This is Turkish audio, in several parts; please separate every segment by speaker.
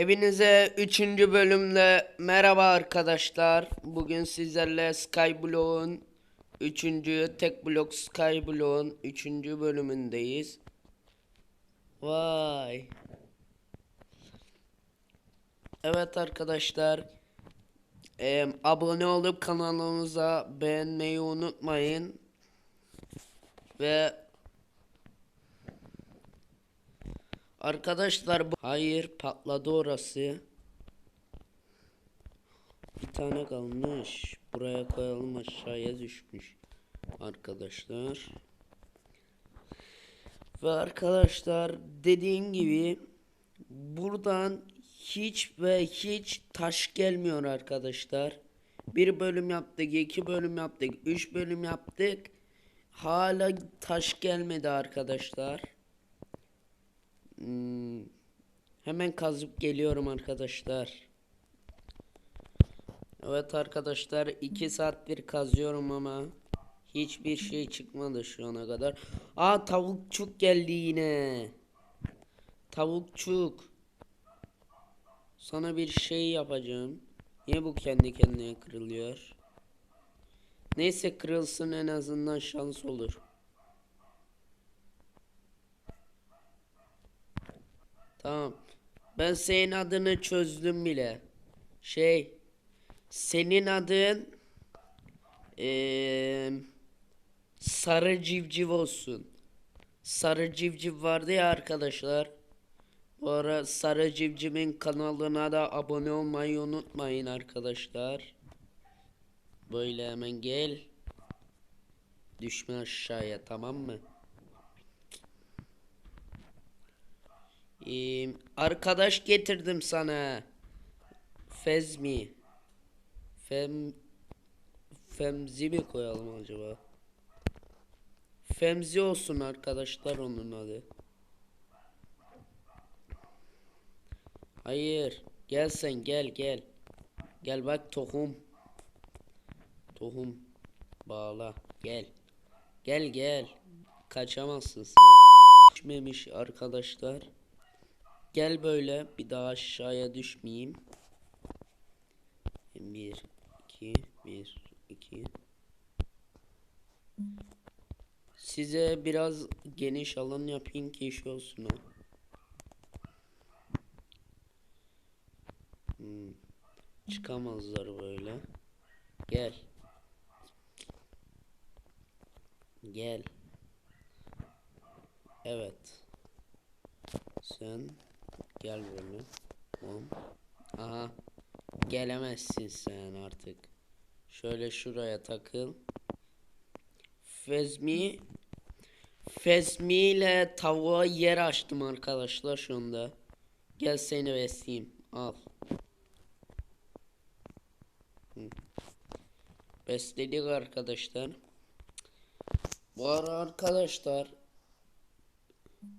Speaker 1: Hepinize 3. bölümle merhaba arkadaşlar. Bugün sizlerle Skyblock'un 3. tek blok Skyblock'un 3. bölümündeyiz. Vay. Evet arkadaşlar. Eee, abone olup kanalımıza beğenmeyi unutmayın. Ve Arkadaşlar bu... Hayır patladı orası. Bir tane kalmış. Buraya koyalım aşağıya düşmüş. Arkadaşlar. Ve arkadaşlar dediğim gibi buradan hiç ve hiç taş gelmiyor arkadaşlar. Bir bölüm yaptık, iki bölüm yaptık, üç bölüm yaptık. Hala taş gelmedi arkadaşlar. Hmm, Hemen kazıp geliyorum arkadaşlar. Evet arkadaşlar 2 saattir kazıyorum ama hiçbir şey çıkmadı şu ana kadar. Aa tavukçuk geldi yine. Tavukçuk. Sana bir şey yapacağım. Niye bu kendi kendine kırılıyor? Neyse kırılsın en azından şans olur. Tamam. Ben senin adını çözdüm bile. Şey, senin adın eee, Sarı Civciv olsun. Sarı Civciv vardı ya arkadaşlar. Bu ara Sarı Civciv'in kanalına da abone olmayı unutmayın arkadaşlar. Böyle hemen gel. Düşme aşağıya tamam mı? Ee, arkadaş getirdim sana. Fezmi. Fem Femzi mi koyalım acaba? Femzi olsun arkadaşlar onun adı. Hayır. Gel sen gel gel. Gel bak tohum. Tohum. Bağla. Gel. Gel gel. Kaçamazsın sen. Düşmemiş arkadaşlar. Gel böyle bir daha aşağıya düşmeyeyim. Bir, iki, bir, iki. Size biraz geniş alan yapayım ki iş olsun ha. Hmm. Çıkamazlar böyle. Gel. Gel. Evet. Sen gel böyle. Tamam. Aha. Gelemezsin sen artık. Şöyle şuraya takıl. Fezmi Fezmi ile tavuğa yer açtım arkadaşlar şu anda. Gel seni besleyeyim. Al. Besledik arkadaşlar. Bu ara arkadaşlar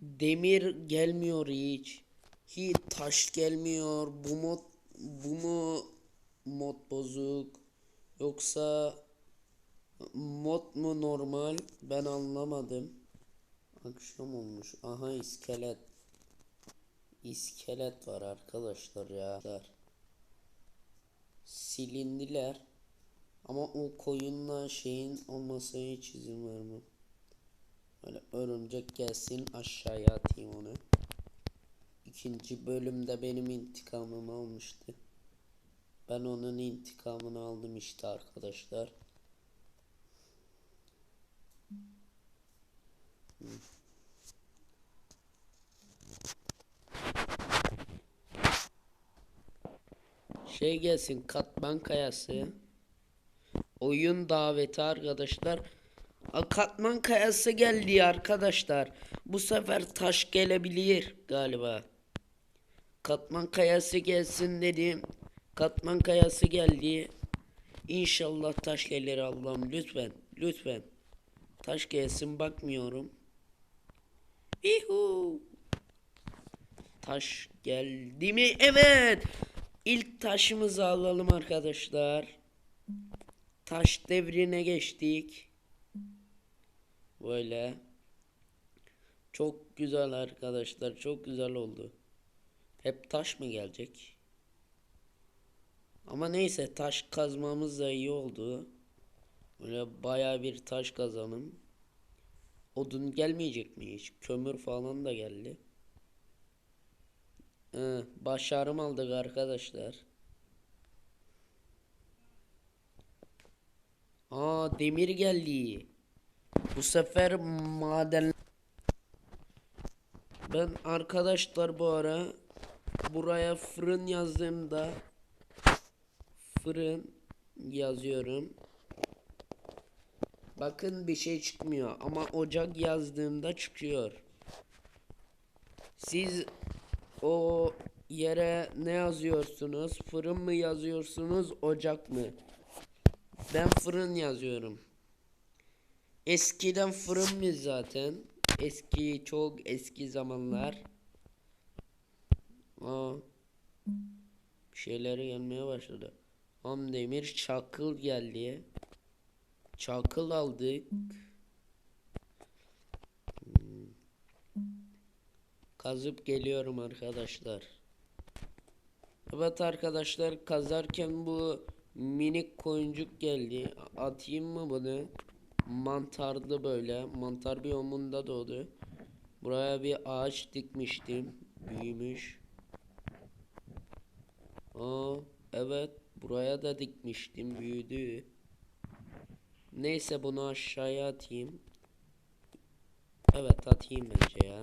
Speaker 1: demir gelmiyor hiç. Hiç taş gelmiyor. Bu mod bu mu mod bozuk yoksa mod mu normal ben anlamadım. Akşam olmuş. Aha iskelet. İskelet var arkadaşlar ya. Silindiler. Ama o koyunla şeyin olmasına hiç izin vermem. Böyle örümcek gelsin aşağıya atayım onu. İkinci bölümde benim intikamımı almıştı. Ben onun intikamını aldım işte arkadaşlar. Şey gelsin katman kayası. Oyun daveti arkadaşlar. A, Katman kayası geldi arkadaşlar. Bu sefer taş gelebilir galiba. Katman kayası gelsin dedim. Katman kayası geldi. İnşallah taş gelir Allah'ım lütfen. Lütfen. Taş gelsin bakmıyorum. Yuhu. Taş geldi mi? Evet. İlk taşımızı alalım arkadaşlar. Taş devrine geçtik. Böyle. Çok güzel arkadaşlar. Çok güzel oldu. Hep taş mı gelecek? Ama neyse taş kazmamız da iyi oldu. Böyle bayağı bir taş kazanım. Odun gelmeyecek mi hiç? Kömür falan da geldi. Ee, başarım aldık arkadaşlar. Aa demir geldi. Bu sefer maden ben arkadaşlar bu ara buraya fırın yazdığımda fırın yazıyorum. Bakın bir şey çıkmıyor ama ocak yazdığımda çıkıyor. Siz o yere ne yazıyorsunuz? Fırın mı yazıyorsunuz, ocak mı? Ben fırın yazıyorum. Eskiden fırın mı zaten? Eski çok eski zamanlar. Aa, şeyleri gelmeye başladı. Ham demir çakıl geldi. Çakıl aldık. Hmm. Kazıp geliyorum arkadaşlar. Evet arkadaşlar kazarken bu minik koyuncuk geldi. Atayım mı bunu? Mantarlı böyle. Mantar biyomunda doğdu. Buraya bir ağaç dikmiştim. Büyümüş. Aa, evet. Buraya da dikmiştim. Büyüdü. Neyse bunu aşağıya atayım. Evet atayım bence ya.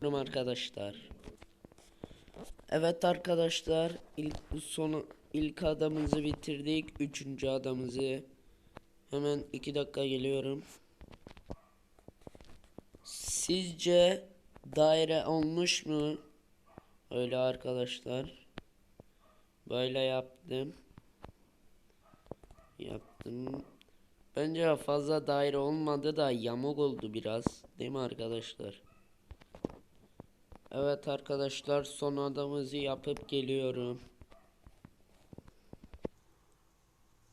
Speaker 1: Umarım arkadaşlar. Evet arkadaşlar ilk sonu ilk adamımızı bitirdik. Üçüncü adamımızı hemen iki dakika geliyorum. Sizce daire olmuş mu? Öyle arkadaşlar. Böyle yaptım. Yaptım. Bence fazla daire olmadı da yamuk oldu biraz. Değil mi arkadaşlar? Evet arkadaşlar son adamımızı yapıp geliyorum.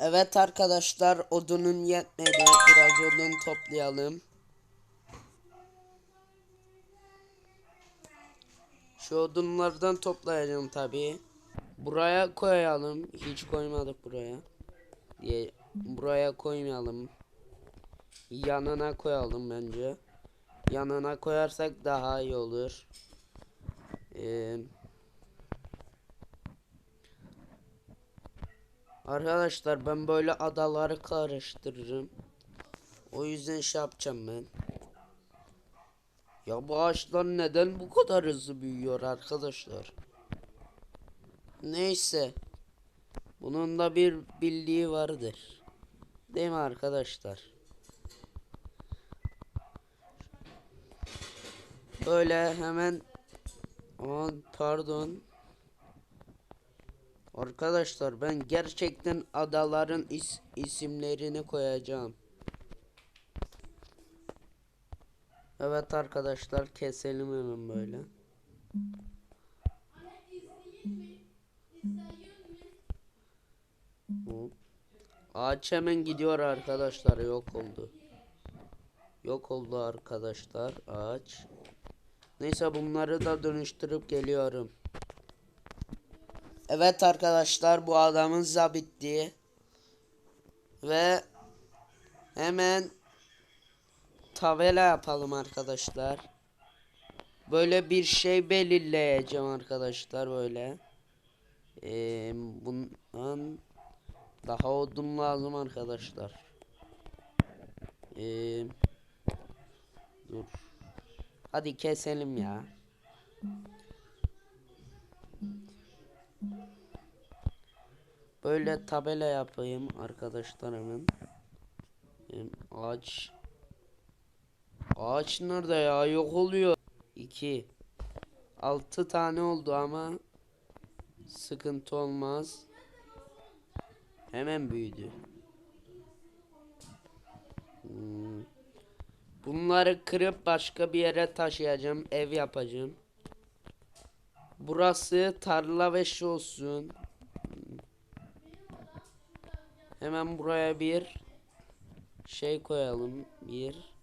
Speaker 1: Evet arkadaşlar odunun yetmedi. Biraz odun toplayalım. Şu odunlardan toplayacağım tabi. Buraya koyalım. Hiç koymadık buraya. Diye buraya koymayalım. Yanına koyalım bence. Yanına koyarsak daha iyi olur. Ee, arkadaşlar ben böyle adaları karıştırırım. O yüzden şey yapacağım ben. Ya bu ağaçlar neden bu kadar hızlı büyüyor arkadaşlar? Neyse. Bunun da bir bildiği vardır. Değil mi arkadaşlar? Böyle hemen Aman pardon. Arkadaşlar ben gerçekten adaların is isimlerini koyacağım. Evet arkadaşlar keselim hemen böyle. Ağaç hemen gidiyor arkadaşlar yok oldu. Yok oldu arkadaşlar ağaç. Neyse bunları da dönüştürüp geliyorum. Evet arkadaşlar bu adamın da bitti. Ve hemen tabela yapalım arkadaşlar. Böyle bir şey belirleyeceğim arkadaşlar böyle. Ee, bundan daha odun lazım arkadaşlar. Ee, dur. Hadi keselim ya. Böyle tabela yapayım arkadaşlarımın. Ağaç. Ağaç nerede ya? Yok oluyor. 2 6 tane oldu ama sıkıntı olmaz. Hemen büyüdü. Hmm. Bunları kırıp başka bir yere taşıyacağım. Ev yapacağım. Burası tarla ve şu olsun. Hemen buraya bir şey koyalım. Bir.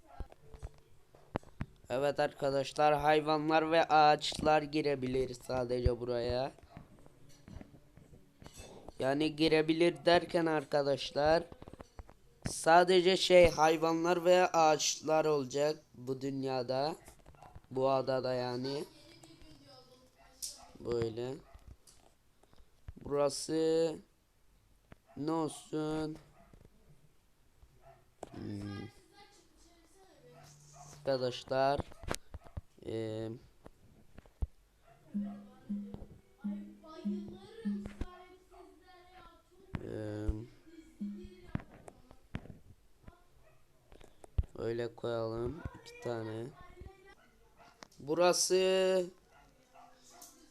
Speaker 1: Evet arkadaşlar hayvanlar ve ağaçlar girebilir sadece buraya. Yani girebilir derken arkadaşlar sadece şey hayvanlar ve ağaçlar olacak bu dünyada. Bu adada yani. Böyle. Burası ne olsun? Hmm. Arkadaşlar eee, öyle koyalım iki tane. Burası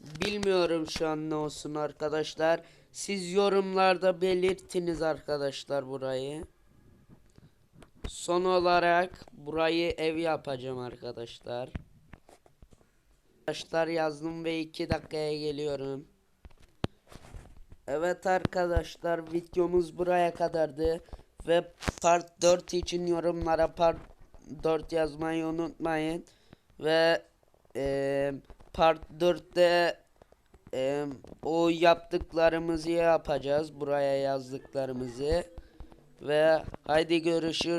Speaker 1: bilmiyorum şu an ne olsun arkadaşlar. Siz yorumlarda belirtiniz arkadaşlar burayı. Son olarak burayı ev yapacağım arkadaşlar. Arkadaşlar yazdım ve 2 dakikaya geliyorum. Evet arkadaşlar videomuz buraya kadardı. Ve part 4 için yorumlara part 4 yazmayı unutmayın. Ve eee, part 4'te eee, o yaptıklarımızı yapacağız. Buraya yazdıklarımızı. Ve haydi görüşürüz.